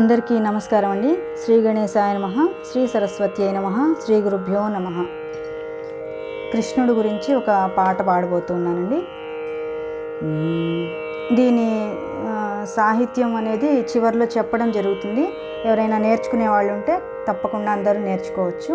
అందరికీ నమస్కారం అండి. శ్రీ గణేశాయ నమ శ్రీ సరస్వతి అయిన నమ శ్రీ గురుభ్యో నమ. కృష్ణుడు గురించి ఒక పాట పాడబోతున్నానండి. దీని సాహిత్యం అనేది చివరిలో చెప్పడం జరుగుతుంది. ఎవరైనా నేర్చుకునే వాళ్ళు ఉంటే తప్పకుండా అందరూ నేర్చుకోవచ్చు.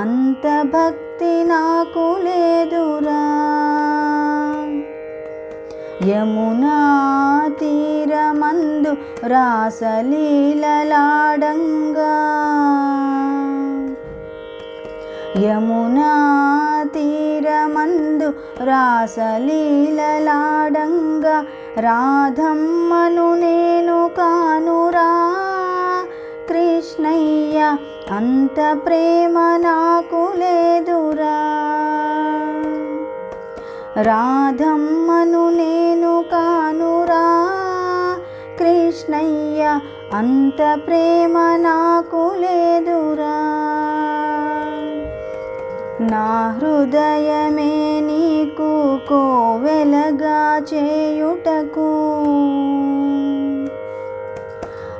అంత భక్తి నాకు లేదురా. యమునా తీరమందు రాసలీలలాడంగా. యమునా తీరమందు రాసలీలలాడంగా. రాధమ్మను నేను కానురా. కృష్ణయ్య అంత ప్రేమ నాకు లేదురా. రాధమ్మను నేను కానురా. కృష్ణయ్య అంత ప్రేమ నాకు లేదురా. నా హృదయమే నీకు కోవెలగా చేయుటకు.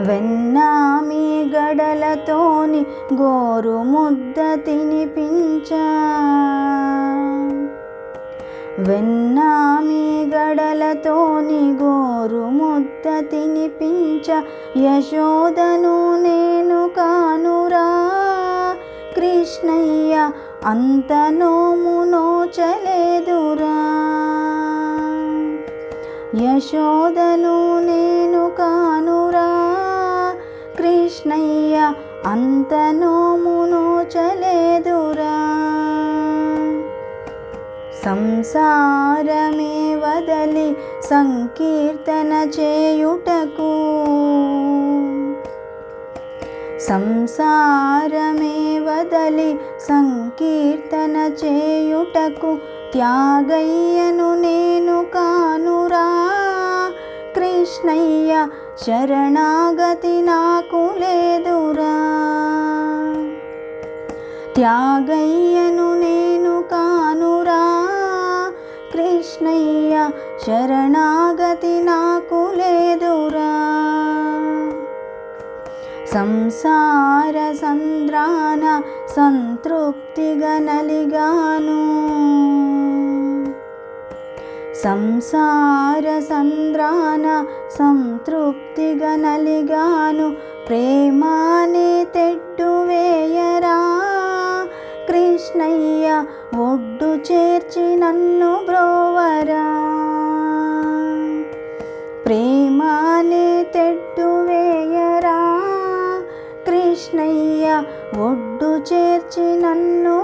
వెన్నామి గడలతోని గోరు ముద్ద తినిపించ. వెన్నామి గడలతోని గోరు ముద్ద తినిపించ. యశోదను నేను కానురా. కృష్ణయ్య అంత నోము నోచలేదురా యశోదను నేను కృష్ణయ్య అంత చలేదురా సంసారమే వదలి సంకీర్తన చేయుటకు. సంసారమే వదలి సంకీర్తన చేయుటకు త్యాగయ్యను నేను కృష్ణయ్య శరణాగతి నాకు లేదురా. త్యాగయ్యను నేను కానురా. కృష్ణయ్య శరణాగతి నాకు లేదురా. సంసార సంద్రాన సంతృప్తిగా నలిగాను. సంసార సంద్రాన సంతృప్తిగా నలిగాను. ప్రేమానే తెట్టు వేయరా. కృష్ణయ్య ఒడ్డు చేర్చి నన్ను బ్రోవరా. ప్రేమానే తెడ్డు వేయరా. కృష్ణయ్య ఒడ్డు చేర్చి నన్ను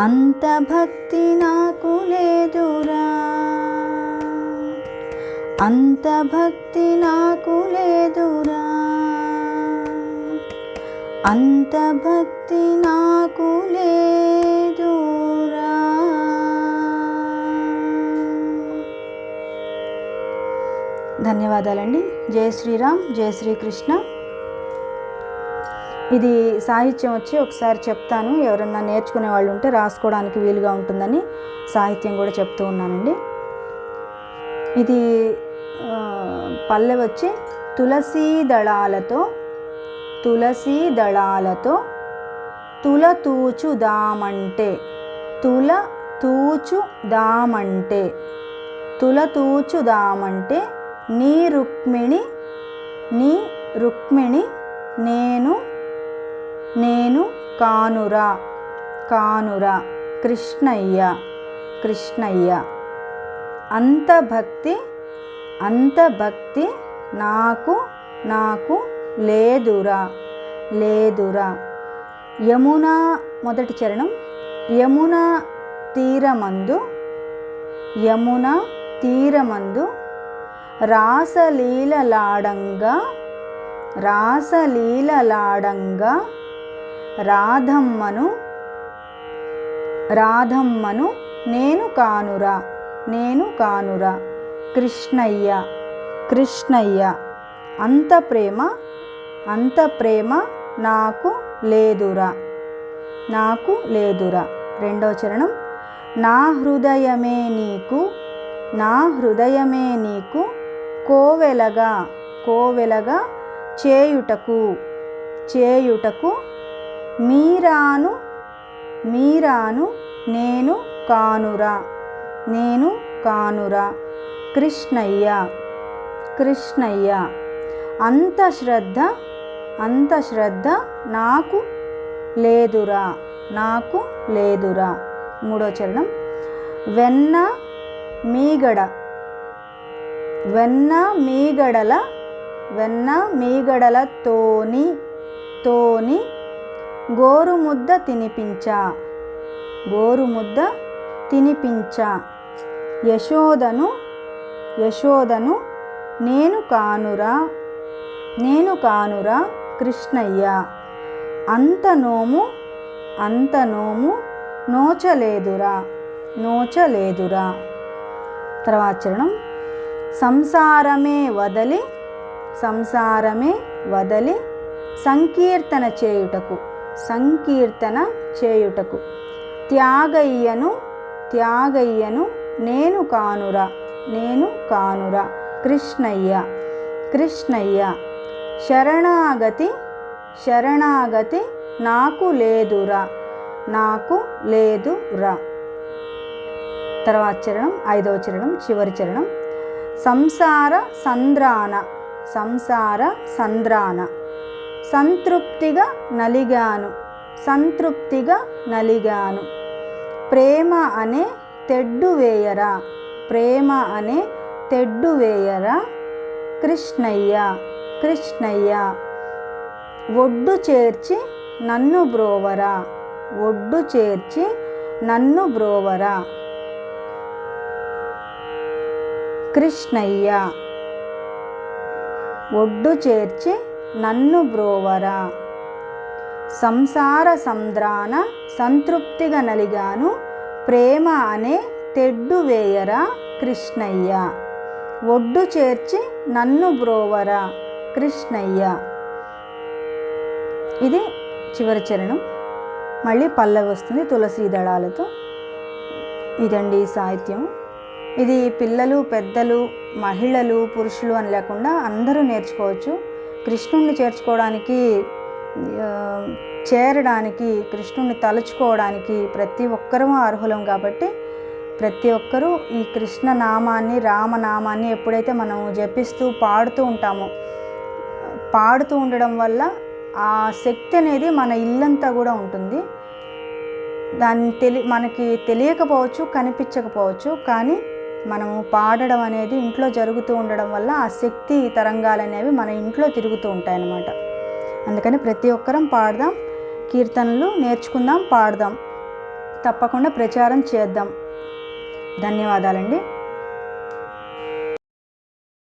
అంత భక్తి నాకు లేదురా. అంత భక్తి నాకు లేదురా. అంత భక్తి నాకు లేదురా. ధన్యవాదాలండి. జయ శ్రీరామ్ జయ శ్రీకృష్ణ. ఇది సాహిత్యం వచ్చి ఒకసారి చెప్తాను. ఎవరన్నా నేర్చుకునే వాళ్ళు ఉంటే రాసుకోవడానికి వీలుగా ఉంటుందని సాహిత్యం కూడా చెప్తూ ఉన్నానండి. ఇది పల్లె వచ్చి తులసీ దళాలతో తులసీ దళాలతో తుల తూచు దామంటే తుల తూచు దామంటే తుల తూచు దామంటే నీ రుక్మిణి నీ రుక్మిణి నేను నేను కానురా కానురా కృష్ణయ్య కృష్ణయ్య. అంత భక్తి అంత భక్తి నాకు నాకు లేదురా లేదురా. యమునా మొదటి చరణం యమునా తీరమందు యమున తీరమందు రాసలీలలాడంగా రాసలీలలాడంగా రాధమ్మను రాధమ్మను నేను కానురా నేను కానురా. కృష్ణయ్య కృష్ణయ్య అంత ప్రేమ అంత ప్రేమ నాకు లేదురా నాకు లేదురా. రెండవ చరణం నా హృదయమే నీకు నా హృదయమే నీకు కోవెలగా కోవెలగా చేయుటకు చేయుటకు మీరాను మీరాను నేను కానురా నేను కానురా. కృష్ణయ్య కృష్ణయ్య అంత శ్రద్ధ అంత శ్రద్ధ నాకు లేదురా నాకు లేదురా. మూడో చరణం. వెన్న మీగడ వెన్న మీగడల వెన్న మీగడలతోని తోని గోరుముద్ద తినిపించా. గోరుముద్ద తినిపించా. యశోదను యశోదను నేను కానురా నేను కానురా కృష్ణయ్య. అంత నోము అంత నోము నోచలేదురా నోచలేదురా. తర్వాత చరణం సంసారమే వదలి సంసారమే వదలి సంకీర్తన చేయుటకు. సంకీర్తన చేయుటకు. త్యాగయ్యను త్యాగయ్యను నేను కానురా నేను కానురా కృష్ణయ్య కృష్ణయ్య. శరణాగతి శరణాగతి నాకు లేదురా నాకు లేదురా. తర్వాత చరణం ఐదవ చరణం చివరి చరణం. సంసార సంద్రాన సంసార సంద్రాన. సంతృప్తిగా నలిగాను సంతృప్తిగా నలిగాను. ప్రేమ అనే తెడ్డు వేయరా ప్రేమ అనే తెడ్డు వేయరా? కృష్ణయ్య కృష్ణయ్య ఒడ్డు చేర్చి నన్ను బ్రోవరా ఒడ్డు చేర్చి నన్ను బ్రోవరా? కృష్ణయ్య ఒడ్డు చేర్చి నన్ను బ్రోవరా. సంసార సంద్రాన సంతృప్తిగా నలిగాను ప్రేమ అనే తెడ్డు వేయరా కృష్ణయ్య. ఒడ్డు చేర్చి నన్ను బ్రోవరా కృష్ణయ్య. ఇది చివరి చరణం. మళ్ళీ పల్లవి వస్తుంది తులసి దళాలతో. ఇదండి సాహిత్యం. ఇది పిల్లలు పెద్దలు మహిళలు పురుషులు అని లేకుండా అందరూ నేర్చుకోవచ్చు. కృష్ణుణ్ణి చేర్చుకోవడానికి చేరడానికి కృష్ణుణ్ణి తలుచుకోవడానికి ప్రతి ఒక్కరూ అర్హులం కాబట్టి ప్రతి ఒక్కరూ ఈ కృష్ణ నామాన్ని రామనామాన్ని ఎప్పుడైతే మనం జపిస్తూ పాడుతూ ఉంటామో పాడుతూ ఉండడం వల్ల ఆ శక్తి అనేది మన ఇల్లంతా కూడా ఉంటుంది. దాన్ని తెలి మనకి తెలియకపోవచ్చు కనిపించకపోవచ్చు కానీ మనము పాడడం అనేది ఇంట్లో జరుగుతూ ఉండడం వల్ల ఆ శక్తి తరంగాలు అనేవి మన ఇంట్లో తిరుగుతూ ఉంటాయన్నమాట. అందుకని ప్రతి ఒక్కరం పాడదాం కీర్తనలు నేర్చుకుందాం పాడదాం. తప్పకుండా ప్రచారం చేద్దాం. ధన్యవాదాలండి.